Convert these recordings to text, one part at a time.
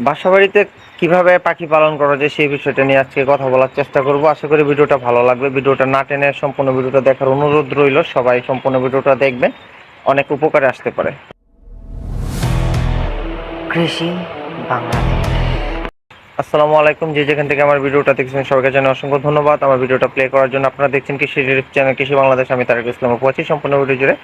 বাসাবাড়িতে কীভাবে পাখি পালন করা যায় সেই বিষয়টা নিয়ে আজকে কথা বলার চেষ্টা করব। আশা করি ভিডিওটা ভালো লাগবে। ভিডিওটা না টেনে সম্পূর্ণ ভিডিওটা দেখার অনুরোধ রইল। সবাই সম্পূর্ণ ভিডিওটা দেখবেন। অনেক উপকারে আসতে পারে। কৃষি বাংলাদেশ। আসসালামু আলাইকুম। যে যেখান থেকে আমার ভিডিওটা দেখছেন সবাইকে জানাই অসংখ্য ধন্যবাদ। আমার ভিডিওটা প্লে করার জন্য আপনারা দেখছেন কৃষি চ্যানেল কৃষি বাংলাদেশ। আমি তারেক ইসলাম পৌঁছি সম্পূর্ণ ভিডিও জুড়ে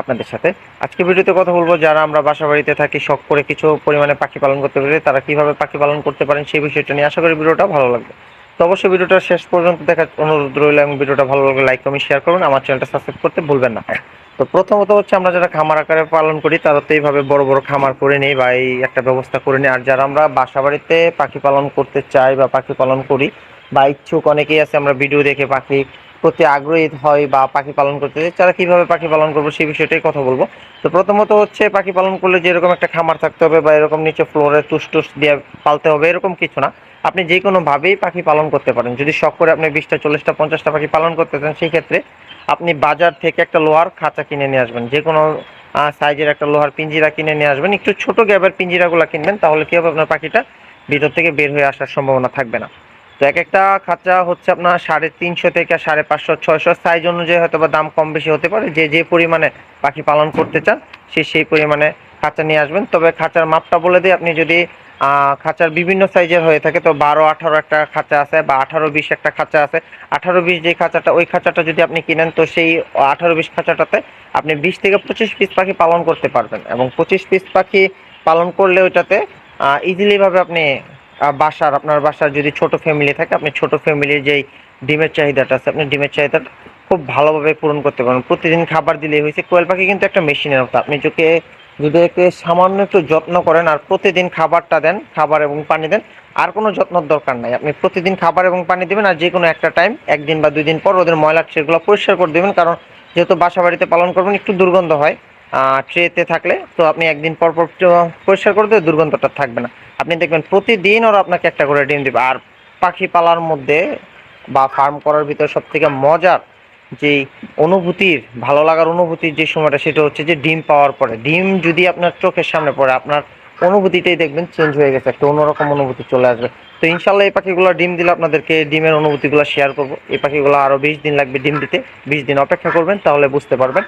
আপনাদের সাথে। আজকে ভিডিওতে কথা বলব যারা আমরা বাসা বাড়িতে থাকি, শখ করে কিছু পরিমাণে পাখি পালন করতে পারি, তারা কীভাবে পাখি পালন করতে পারেন সেই বিষয়টা নিয়ে আশা করি ভিডিওটা ভালো লাগবে। তো অবশ্যই ভিডিওটা শেষ পর্যন্ত দেখার অনুরোধ রইল এবং ভিডিওটা ভালো লাগলে লাইক কমেন্ট শেয়ার করবেন। আমার চ্যানেলটা সাবস্ক্রাইব করতে ভুলবেন না। তো প্রথমত হচ্ছে আমরা যারা খামার আকারে পালন করি, তারা তো এইভাবে বড় বড় খামার করে নিই বা এই একটা ব্যবস্থা করে নিই। আর যারা আমরা বাসা বাড়িতে পাখি পালন করতে চাই বা পাখি পালন করি বা ইচ্ছুক অনেকেই আছে, আমরা ভিডিও দেখে পাখি প্রতি আগ্রহী হয় বা পাখি পালন করতে চাই তারা কীভাবে পাখি পালন করব সেই বিষয়টাই কথা বলব। তো প্রথমত হচ্ছে পাখি পালন করলে যেরকম একটা খামার থাকতে হবে বা এরকম নিচে ফ্লোরে তুষ টুস দিয়ে পালতে হবে, এরকম কিছু না। আপনি যে কোনোভাবেই পাখি পালন করতে পারেন। যদি শখ করে আপনি বিশটা, চল্লিশটা, পঞ্চাশটা পাখি পালন করতে চান, সেই ক্ষেত্রে আপনি বাজার থেকে একটা লোহার খাঁচা কিনে নিয়ে আসবেন। যে কোনো সাইজের একটা লোহার পিঞ্জিরা কিনে নিয়ে আসবেন। একটু ছোট গ্যাবের পিঞ্জিরাগুলো কিনবেন, তাহলে কি হবে? আপনার পাখিটা ভিতর থেকে বের হয়ে আসার সম্ভাবনা থাকবে না। তো এক একটা খাঁচা হচ্ছে আপনার সাড়ে তিনশো থেকে সাড়ে পাঁচশো, ছয়শো। সাইজ অনুযায়ী হয়তো বা দাম কম বেশি হতে পারে। যে যে পরিমাণে পাখি পালন করতে চান, সে সেই পরিমাণে খাঁচা নিয়ে আসবেন। তবে খাঁচার মাপটা বলে দিই, আপনি যদি খাঁচার বিভিন্ন সাইজের হয়ে থাকে, তো বারো, আঠারো একটা খাঁচা আছে বা আঠারো, বিশ একটা খাঁচা আছে। আঠারো, বিশ যে খাঁচাটা, ওই খাঁচাটা যদি আপনি কিনেন, তো সেই আঠারো, বিশ খাঁচাটাতে আপনি বিশ থেকে পঁচিশ পিস পাখি পালন করতে পারবেন। এবং পঁচিশ পিস পাখি পালন করলে ওইটাতে ইজিলিভাবে আপনি বাসার, আপনার বাসার যদি ছোট ফ্যামিলি থাকে, আপনি ছোট ফ্যামিলির যেই ডিমের চাহিদাটা আছে, আপনি ডিমের চাহিদাটা খুব ভালোভাবে পূরণ করতে পারেন প্রতিদিন খাবার দিলেই হয়েছে, কোয়েল পাখি কিন্তু একটা মেশিনের মতো। আপনি যদি যদি একে সামান্য একটু যত্ন করেন আর প্রতিদিন খাবারটা দেন, খাবার এবং পানি দেন, আর কোনো যত্নর দরকার নাই। আপনি প্রতিদিন খাবার এবং পানি দিবেন আর যে কোনো একটা টাইম একদিন বা দুই দিন পর ওদের ময়লা সেগুলো পরিষ্কার করে দেবেন, কারণ যেহেতু বাসা বাড়িতে পালন করবেন, একটু দুর্গন্ধ হয়। ট্রেতে থাকলে তো আপনি একদিন পর পর পরিষ্কার করে দেবে, দুর্গন্ধটা থাকবে না। আপনি দেখবেন প্রতিদিন ওরা আপনাকে একটা করে ডিম দেবে। আর পাখি পালার মধ্যে বা ফার্ম করার ভিতরে সব থেকে মজার যে অনুভূতির, ভালো লাগার অনুভূতির যে সময়টা, সেটা হচ্ছে যে ডিম পাওয়ার পরে। ডিম যদি আপনার চোখের সামনে পড়ে, আপনার অনুভূতিটাই দেখবেন চেঞ্জ হয়ে গেছে, একটা অন্যরকম অনুভূতি চলে আসবে। তো ইনশাল্লাহ এই পাখিগুলো ডিম দিলে আপনাদেরকে ডিমের অনুভূতিগুলো শেয়ার করব। এই পাখিগুলো আরও বিশ দিন লাগবে ডিম দিতে। বিশ দিন অপেক্ষা করবেন, তাহলে বুঝতে পারবেন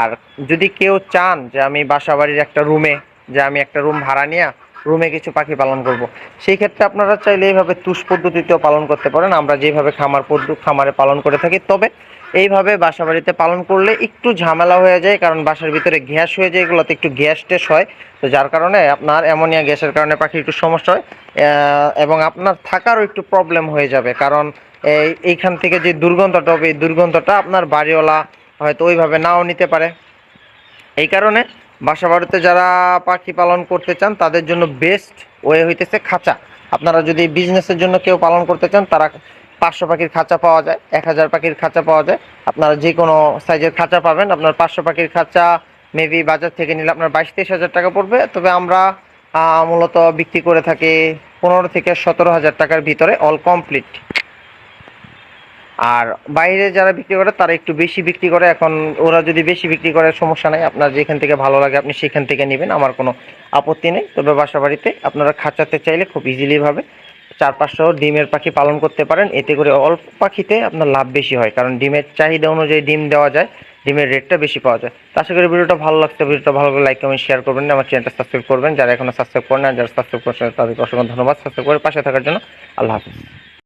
আর যদি কেউ চান যে আমি বাসা বাড়ির একটা রুমে যে আমি একটা রুম ভাড়া নিয়ে রুমে কিছু পাখি পালন করব, সেই ক্ষেত্রে আপনারা চাইলে এইভাবে তুষ পদ্ধতিতেও পালন করতে পারেন। আমরা যেভাবে খামার পদ্ধতি খামারে পালন করে থাকি, তবে এইভাবে বাসা বাড়িতে পালন করলে একটু ঝামেলা হয়ে যায়, কারণ বাসার ভিতরে গ্যাস হয়ে যায়, এগুলোতে একটু গ্যাস টেস হয়। তো যার কারণে আপনার অ্যামোনিয়া গ্যাসের কারণে পাখি একটু সমস্যা হয় এবং আপনার থাকারও একটু প্রবলেম হয়ে যাবে, কারণ এই, এইখান থেকে যে দুর্গন্ধটা হবে, এই দুর্গন্ধটা আপনার বাড়িওয়ালা হয়তো ওইভাবে নাও নিতে পারে। এই কারণে বাসা বাড়িতে যারা পাখি পালন করতে চান, তাদের জন্য বেস্ট ওয়ে হইতেছে খাঁচা। আপনারা যদি বিজনেসের জন্য কেউ পালন করতে চান, তারা পাঁচশো পাখির খাঁচা পাওয়া যায়, এক হাজার পাখির খাঁচা পাওয়া যায়। আপনারা যে কোনো সাইজের খাঁচা পাবেন। আপনার পাঁচশো পাখির খাঁচা মেবি বাজার থেকে নিলে আপনার বাইশ তেইশ হাজার টাকা পড়বে। তবে আমরা মূলত বিক্রি করে থাকি পনেরো থেকে সতেরো হাজার টাকার ভিতরে অল কমপ্লিট আর বাইরে যারা বিক্রি করে, তারা একটু বেশি বিক্রি করে। এখন ওরা যদি বেশি বিক্রি করে, সমস্যা নাই। আপনার যেখান থেকে ভালো লাগে, আপনি সেখান থেকে নেবেন। আমার কোনো আপত্তি নেই। তবে বাসা বাড়িতে আপনারা খাঁচাতে চাইলে খুব ইজিলিভাবে চার পাঁচশো ডিমের পাখি পালন করতে পারেন। এতে করে অল্প পাখিতে আপনার লাভ বেশি হয়। কারণ ডিমের চাহিদা অনুযায়ী ডিম দেওয়া যায়, ডিমের রেটটা বেশি পাওয়া যায়। তো আশা করি ভিডিওটা ভালো লাগছে। ভিডিওটা ভালো লাগলে লাইক কমেন্ট শেয়ার করবেন। আমার চ্যানেলটা সাবস্ক্রাইব করবেন। যারা এখনও সাবস্ক্রাইব করেন যারা সাবস্ক্রাইব করছেন, তাদেরকে অসংখ্য ধন্যবাদ। সাবস্ক্রাইব করে পাশে থাকার জন্য আল্লাহ হাফিজ।